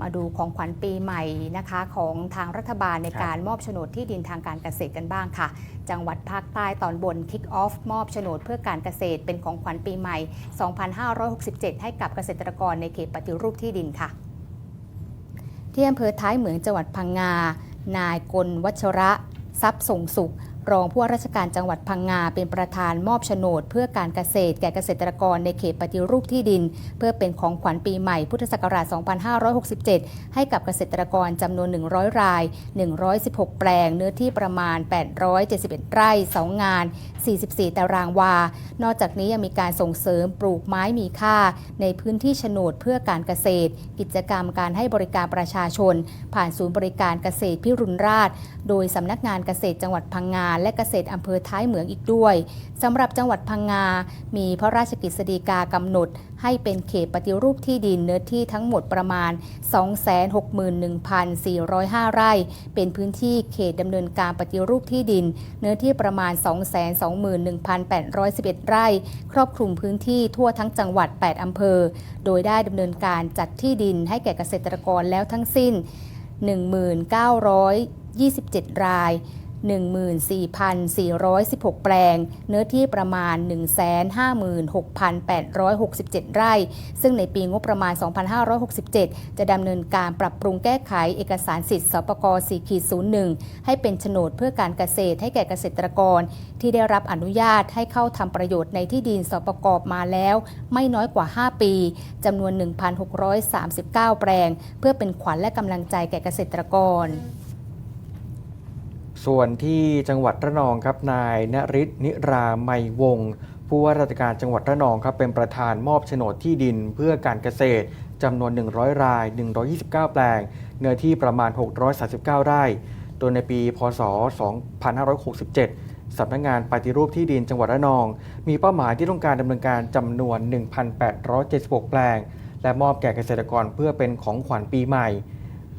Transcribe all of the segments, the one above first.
มาดูของขวัญปีใหม่นะคะของทางรัฐบาลในครับการมอบโฉนดที่ดินทางการเกษตรกันบ้างค่ะ จังหวัดภาคใต้ตอนบนคิกออฟมอบโฉนดเพื่อการเกษตรเป็นของขวัญปีใหม่ 2567 ให้กับเกษตรกรในเขตปฏิรูปที่ดินค่ะ ที่อำเภอท้ายเหมืองจังหวัดพังงา นายกลวัชระ ทรัพย์ส่งสุข รองผู้ว่าราชการจังหวัดพังงา เป็นประธานมอบโฉนด เพื่อการเกษตรแก่เกษตรกรในเขตปฏิรูปที่ดิน เพื่อเป็นของขวัญปีใหม่พุทธศักราช 2567 ให้กับเกษตรกรจำนวน 100 ราย 116 แปลง เนื้อที่ประมาณ 871 ไร่ 2 งาน 44 ตารางวา นอกจากนี้ยังมีการส่งเสริมปลูกไม้มีค่า ในพื้นที่โฉนดเพื่อการเกษตร กิจกรรมการให้บริการประชาชน ผ่านศูนย์บริการเกษตรพิรุณราช โดยสำนักงานเกษตรจังหวัดพังงาและเกษตรอำเภอท้ายเหมืองอีกด้วยสำหรับจังหวัดพังงา มีพระราชกฤษฎีกากำหนด ให้เป็นเขตปฏิรูปที่ดินเนื้อที่ทั้งหมดประมาณ 261,405 ไร่ เป็นพื้นที่เขตดำเนินการปฏิรูปที่ดิน เนื้อที่ประมาณ 221,811 ไร่ ครอบคลุมพื้นที่ทั่วทั้งจังหวัด 8 อำเภอ โดยได้ดำเนินการจัดที่ดินให้แก่เกษตรกรแล้วทั้งสิ้น 1,927 ราย 14,416 แปลง เนื้อที่ประมาณ 156,867 ไร่ ซึ่งในปีงบประมาณ 2567 จะดำเนินการปรับปรุงแก้ไขเอกสารสิทธิ์สปก4.01 ให้เป็นโฉนดเพื่อการเกษตรให้แก่เกษตรกร ที่ได้รับอนุญาตให้เข้าทำประโยชน์ในที่ดินสปกมาแล้ว ไม่น้อยกว่า 5 ปีจำนวน 1,639 แปลง เพื่อเป็นขวัญและกำลังใจแก่เกษตรกร ส่วนที่จังหวัดระนองครับนายนริศนิราไมยวงผู้ว่าราชการจังหวัดระนองครับเป็นประธานมอบโฉนดที่ดินเพื่อการเกษตรจำนวน 100 ราย 129 แปลง เนื้อที่ประมาณ 639 ไร่ โดยในปี พศ 2567 สำนักงานปฏิรูปที่ดินจังหวัดระนอง มีเป้าหมายที่ต้องการดำเนินการจำนวน 1,876 แปลง และมอบแก่เกษตรกรเพื่อเป็นของขวัญปีใหม่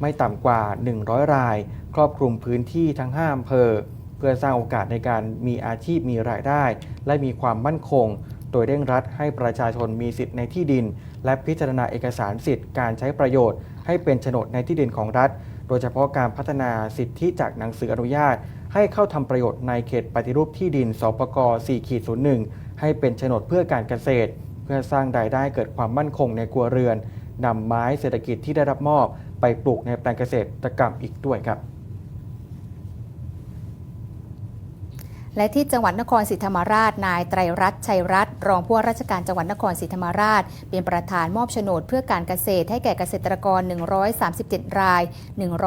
ไม่ต่ำกว่า 100 ราย ครอบคลุมพื้นที่ทั้ง 5อำเภอ เพื่อสร้างโอกาสในการมีอาชีพมีรายได้ และมีความมั่นคง โดยเร่งรัดให้ประชาชนมีสิทธิ์ในที่ดิน และพิจารณาเอกสารสิทธิ์การใช้ประโยชน์ ให้เป็นโฉนดในที่ดินของรัฐ โดยเฉพาะการพัฒนาสิทธิจากหนังสืออนุญาต ให้เข้าทำประโยชน์ในเขตปฏิรูปที่ดินสปก4.01 ให้เป็นโฉนดเพื่อการเกษตร เพื่อสร้างรายได้เกิดความมั่นคงในครัวเรือนนำไม้เศรษฐกิจที่ได้รับมอบ ไปปลูกในแปลงเกษตรกรรมอีกด้วยครับ และที่จังหวัดนครศรีธรรมราช นายไตรรัตน์ชัยรัตน์รองผู้ว่าราชการจังหวัดนครศรีธรรมราช เป็นประธานมอบโฉนดเพื่อการเกษตรให้แก่เกษตรกร 137 ราย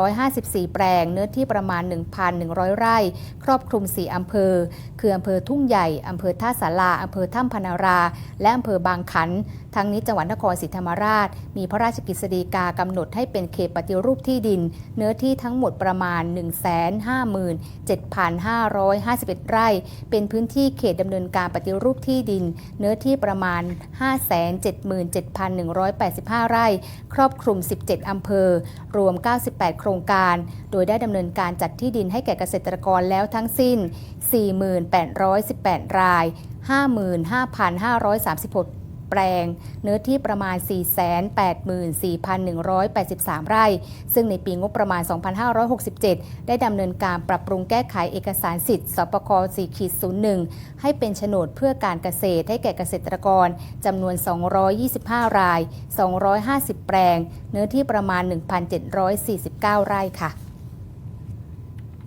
154 แปลง เนื้อที่ประมาณ 1,100 ไร่ ครอบคลุม 4 อำเภอ คืออำเภอทุ่งใหญ่อำเภอท่าสาราอำเภอถ้ำพนารา และอำเภอบางขัน ทั้งนี้จังหวัดนครศรีธรรมราช มีพระราชกฤษฎีกากำหนดให้เป็นเขตปฏิรูปที่ดิน เนื้อที่ทั้งหมดประมาณ 157,551 ไร่เป็นพื้นที่เขตดำเนินการปฏิรูปที่ดิน เนื้อที่ประมาณ 577,185 ไร่ ครอบคลุม 17 อำเภอ รวม 98 โครงการ โดยได้ดำเนินการจัดที่ดินให้แก่เกษตรกรแล้วทั้งสิ้น 4,818ราย 55,536 แปลง เนื้อที่ประมาณ 484,183 ไร่ ซึ่งในปีงบประมาณ 2567 ได้ดำเนินการปรับปรุงแก้ไขเอกสารสิทธิ์สปก4.01 ให้เป็นโฉนดเพื่อการเกษตรให้แก่เกษตรกรจำนวน 225 ราย 250 แปลง เนื้อที่ประมาณ 1,749 ไร่ค่ะ